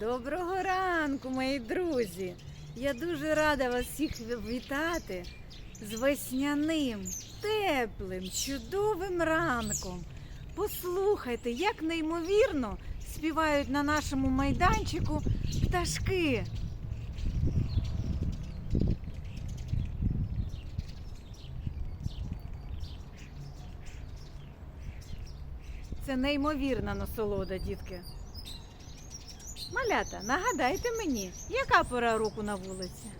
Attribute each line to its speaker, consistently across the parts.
Speaker 1: Доброго ранку, мої друзі! Я дуже рада вас всіх вітати з весняним, теплим, чудовим ранком. Послухайте, як неймовірно співають на нашому майданчику пташки. Це неймовірна насолода, дітки. Малята, нагадайте мені, яка пора року на вулиці?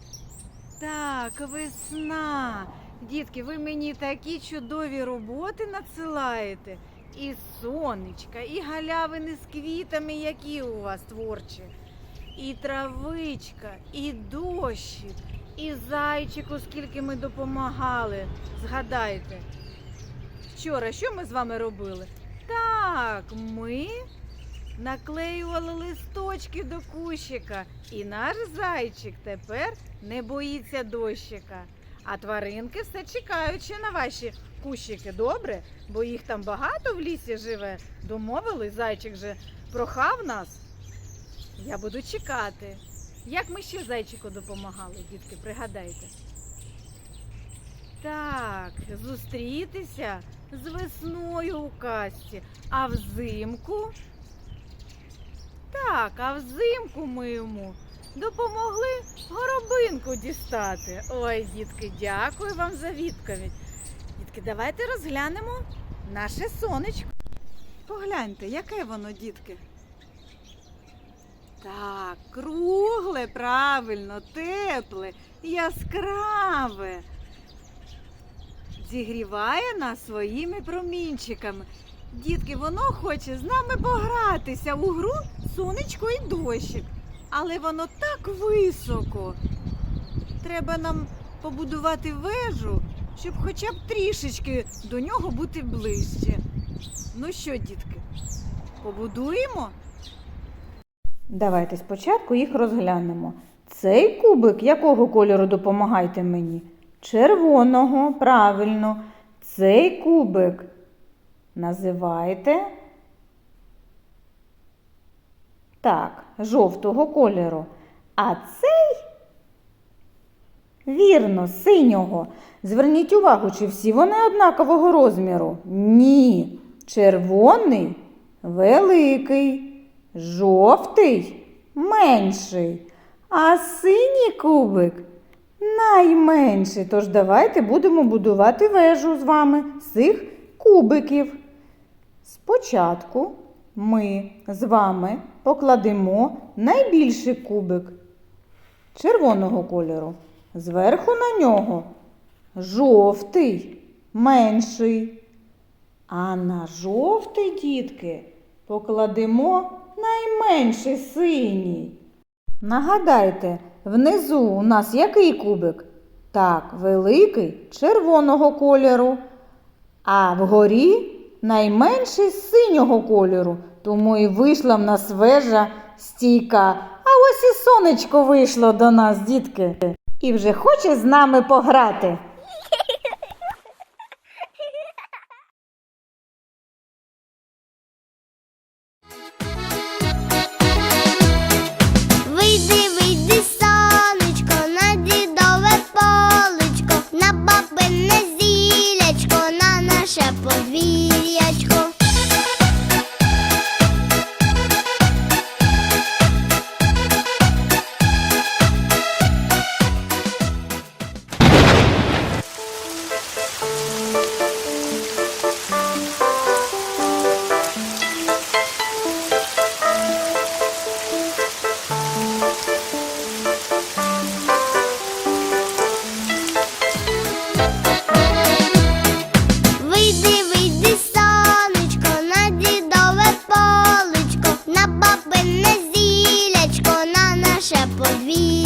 Speaker 1: Так, весна. Дітки, ви мені такі чудові роботи надсилаєте. І сонечка, і галявини з квітами, які у вас творчі. І травичка, і дощик, і зайчику, скільки ми допомагали. Згадайте. Вчора що ми з вами робили? Так, ми наклеювали листочки до кущика, і наш зайчик тепер не боїться дощика. А тваринки все чекають на ваші кущики, добре? Бо їх там багато в лісі живе. Домовились, зайчик же прохав нас. Я буду чекати. Як ми ще зайчику допомагали, дітки, пригадайте. Так, зустрітися з весною у касті, а взимку. Так, а взимку ми йому допомогли горобинку дістати. Ой, дітки, дякую вам за відповідь. Дітки, давайте розглянемо наше сонечко. Погляньте, яке воно, дітки. Так, кругле, правильно, тепле, яскраве. Зігріває нас своїми промінчиками. Дітки, воно хоче з нами погратися у гру сонечко і дощик. Але воно так високо. Треба нам побудувати вежу, щоб хоча б трішечки до нього бути ближче. Ну що, дітки, побудуємо? Давайте спочатку їх розглянемо. Цей кубик якого кольору допомагайте мені? Червоного, правильно. Цей кубик називайте. Так, жовтого кольору. А цей, вірно, синього. Зверніть увагу, чи всі вони однакового розміру? Ні. Червоний великий, жовтий менший, а синій кубик найменший. Тож давайте будемо будувати вежу з вами з цих кубиків. Спочатку ми з вами покладемо найбільший кубик червоного кольору. Зверху на нього жовтий, менший. А на жовтий, дітки, покладемо найменший синій. Нагадайте, внизу у нас який кубик? Так, великий червоного кольору. А вгорі найменший синього кольору. Тому і вийшла в нас вежа стійка. А ось і сонечко вийшло до нас, дітки. І вже хоче з нами пограти.
Speaker 2: Вийди, вийди, ще подвій.